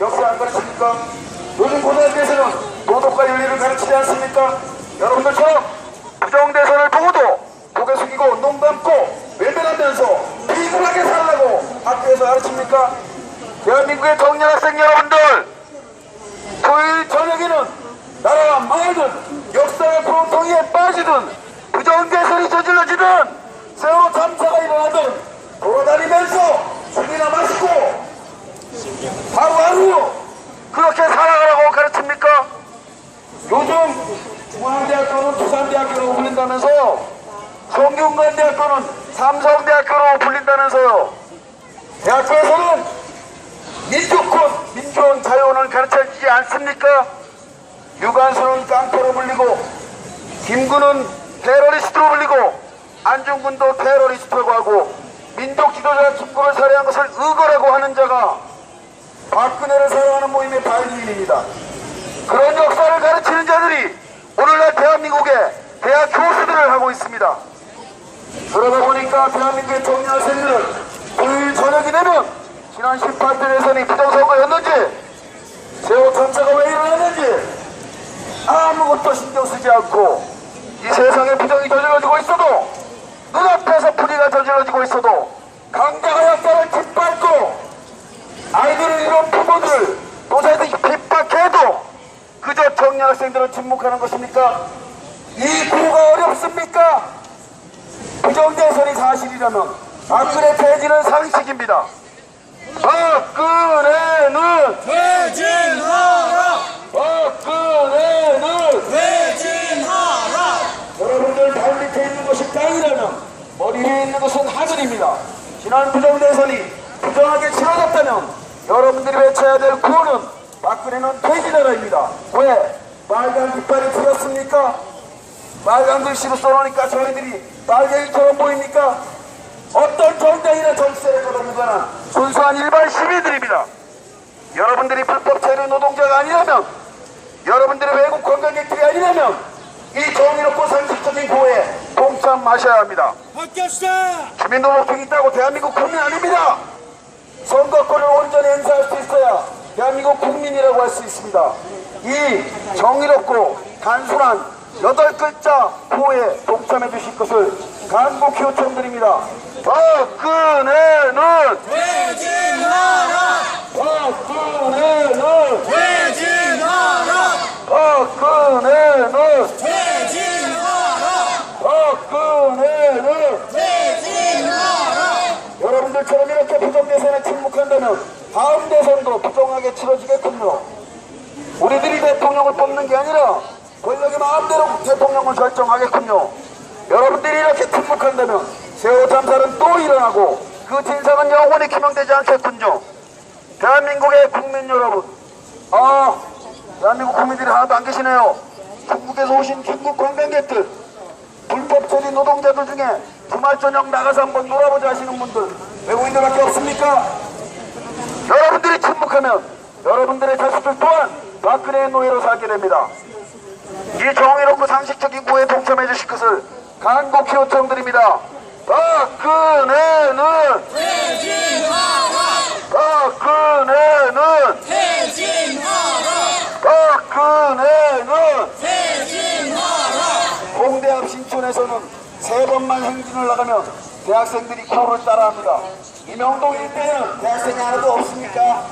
역사 안 가르칩니까? 요즘 고등학교에서는 도덕과 윤리를 가르치지 않습니까? 여러분들처럼 부정대선을 보고도 고개 숙이고 눈 감고 외면하면서 비굴하게 살라고 학교에서 가르칩니까? 대한민국의 청년 학생 여러분들 토요일 저녁에는 나라가 망하든 역사의 구렁텅이에 빠지든 부정대선이 저질러지든 세월호 참사가 일어나든 돌아다니면서 술이나 마시고 하루하루 그렇게 살아가라고 가르칩니까? 요즘 중앙대학교는 부산대학교라고 불린다면서요 성균관대학교는 삼성대학교로 불린다면서요 대학교에서는 민주권, 민주원, 자유원을 가르쳐주지 않습니까? 유관수는 깡패로 불리고 김구는 테러리스트로 불리고 안중근도 테러리스트라고 하고 민족 지도자 김구를 살해한 것을 의거라고 하는 자가 박근혜를 사랑하는 모임의 발기인입니다. 그런 역사를 가르치는 자들이 오늘날 대한민국의 대학 교수들을 하고 있습니다. 그러다 보니까 대한민국의 청년 학생들은 토요일 저녁이 되면 지난 18대 대선이 부정선거였는지 세월 참사가 왜 일어났는지 아무것도 신경 쓰지 않고 이 세상에 부정이 저질러지고 있어도 눈앞에서 불의가 저질러지고 있어도 강자가 약자를 짓밟고 아이들을 잃은 부모들 도사들이 핍박해도 그저 청년 학생들은 침묵하는 것입니까? 이 구가 어렵습니까? 부정대선이 사실이라면 박근혜 퇴진은 상식입니다. 박근혜는 퇴진하라! 박근혜는 퇴진하라! 여러분들 발 밑에 있는 것이 땅이라면 머리 위에 있는 것은 하늘입니다. 지난 부정대선이 부정하게 치러졌다면 여러분들이 외쳐야 될 구호는 박근혜는 퇴진하라입니다. 왜? 빨간 깃발이 틀렸습니까? 빨간 글씨로 써놓으니까 저희들이 빨갱이처럼 보입니까? 어떤 정당이나 정치세를 거듭무관한 순수한 일반 시민들입니다. 여러분들이 불법 체류 노동자가 아니라면 여러분들이 외국 관광객들이 아니라면 이 정의롭고 상식적인 구호에 동참하셔야 합니다. 주민등록증이 있다고 대한민국 국민 아닙니다. 선거권을 온전히 행사할 수 있어야 대한민국 국민이라고 할 수 있습니다. 이 정의롭고 단순한 여덟 글자 구호에 동참해 주실 것을 간곡히 요청드립니다. 박근혜는 퇴진하라! 박근혜는 퇴진하라! 박근혜는 퇴진하라! 박근혜는 퇴진하라! 여러분들처럼 이렇게 부정 대선에 침묵한다면 다음 대선도 부정하게 치러지겠군요. 우리들이 대통령을 뽑는 게 아니라 권력이 마음대로 대통령을 결정하겠군요. 여러분들이 이렇게 침묵한다면 세월호 참사는 또 일어나고 그 진상은 영원히 규명되지 않겠군요. 대한민국의 국민 여러분, 아, 대한민국 국민들이 하나도 안 계시네요. 중국에서 오신 중국 관광객들, 불법 처리 노동자들 중에 주말 저녁 나가서 한번 놀아보자 하시는 분들 외국인들밖에 없습니까? 여러분들이 침묵하면 여러분들의 자식들 또한 박근혜의 노예로 살게 됩니다. 이 정의롭고 상식적인 구호에 동참해 주실 것을 간곡히 요청드립니다. 박근혜는 박근혜는 박근혜는 공대 앞 신촌에서는 세 번만 행진을 나가면 대학생들이 코를 따라합니다. 이명동 일대는 대학생이 하나도 없습니까?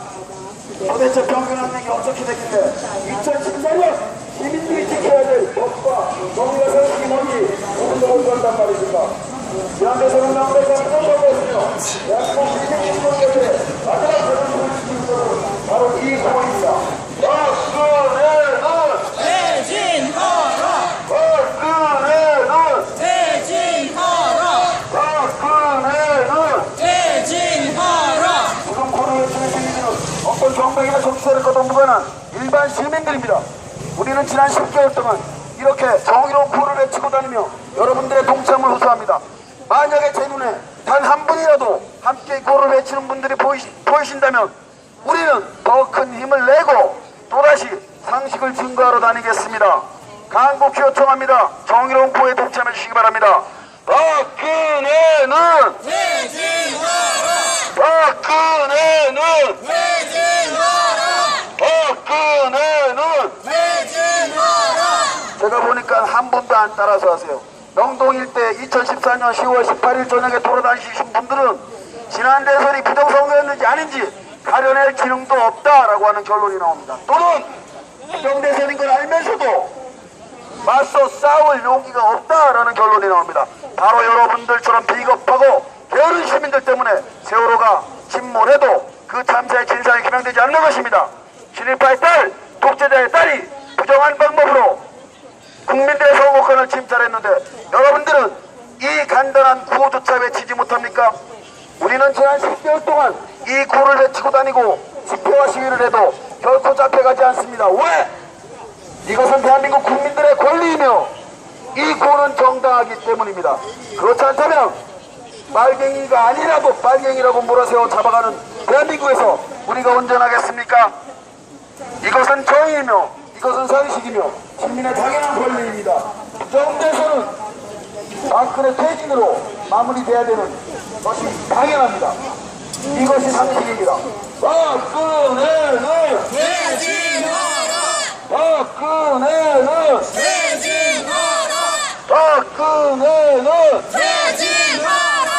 도대체 평균 학력이 어떻게 됐길래 2 0 건단 말입니까? 지난대선은 남대가 무너져버렸으며 대한민국 시민인권협회 마지막 대선을 지키는 것은 바로 이. 박근혜는! 박근혜는! 박근혜는 어떤 정당이나 거듭무관한 일반 시민들입니다. 우리는 지난 10개월 동안 이렇게 정의로운 코를 외치고 다니며 여러분들의 동참을 호소합니다. 만약에 제 눈에 단 한 분이라도 함께 고를 외치는 분들이 보이, 보이신다면 우리는 더 큰 힘을 내고 또다시 상식을 증거하러 다니겠습니다. 강국히 요청합니다. 정의로운 보에 동참해 주시기 바랍니다. 박근혜는 내진화라 박근혜는 내진화라 박근혜는 내진화라 제가 보니까 한 분도 안 따라서 하세요. 명동 일대 2014년 10월 18일 저녁에 돌아다니신 분들은 지난 대선이 부정선거였는지 아닌지 가려낼 기능도 없다라고 하는 결론이 나옵니다. 또는 부정대선인 걸 알면서도 맞서 싸울 용기가 없다라는 결론이 나옵니다. 바로 여러분들처럼 비겁하고 게으른 시민들 때문에 세월호가 침몰해도 그 참사의 진상이 규명되지 않는 것입니다. 친일파의 딸, 독재자의 딸이 부정한 방법으로 국민들의 선거권을 침탈했는데 여러분들은 이 간단한 구호조차 외치지 못합니까? 우리는 지난 10개월 동안 이 구호를 외치고 다니고 집회와 시위를 해도 결코 잡혀가지 않습니다. 왜? 이것은 대한민국 국민들의 권리이며 이 구호는 정당하기 때문입니다. 그렇지 않다면 빨갱이가 아니라도 빨갱이라고 몰아세워 잡아가는 대한민국에서 우리가 운전하겠습니까? 이것은 정의이며 이것은 상식이며 시민의 당연한 권리입니다. 정대선은 박근혜 퇴진으로 마무리돼야 되는 것이 당연합니다. 이것이 상식입니다. 박근혜는 퇴진하라 박근혜는 퇴진하라 박근혜는 퇴진하라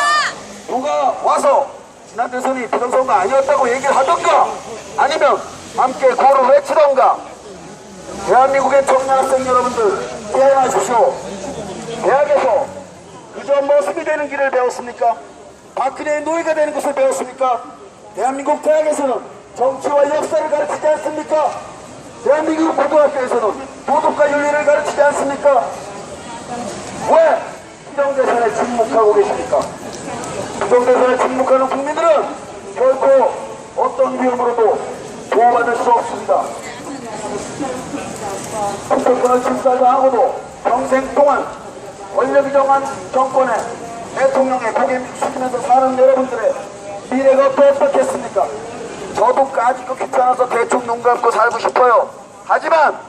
누가 와서 지난 대선이 부정선거 아니었다고 얘기를 하던가 아니면 함께 구호를 외치던가 대한민국의 청년학생 여러분들 깨어나십시오 대학에서 그저 모습이 되는 길을 배웠습니까? 박근혜의 노예가 되는 것을 배웠습니까? 대한민국 대학에서는 정치와 역사를 가르치지 않습니까? 대한민국 고등학교에서는 도덕과 윤리를 가르치지 않습니까? 왜 부정대선에 침묵하고 계십니까? 부정대선에 침묵하는 국민들은 결코 어떤 위험으로도 보호받을 수 없습니다. 국 정권을 침탈당하고도 평생 동안 권력이 정한 정권의 대통령의 고개 숙이면서 사는 여러분들의 미래가 또 어떻겠습니까? 저도 까짓거 귀찮아서 대충 눈 감고 살고 싶어요. 하지만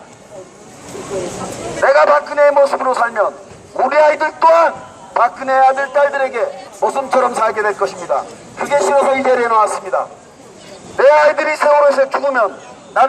내가 박근혜의 모습으로 살면 우리 아이들 또한 박근혜 아들 딸들에게 모습처럼 살게 될 것입니다. 그게 싫어서 이 자리에 나왔습니다. 내 아이들이 세월호에서 죽으면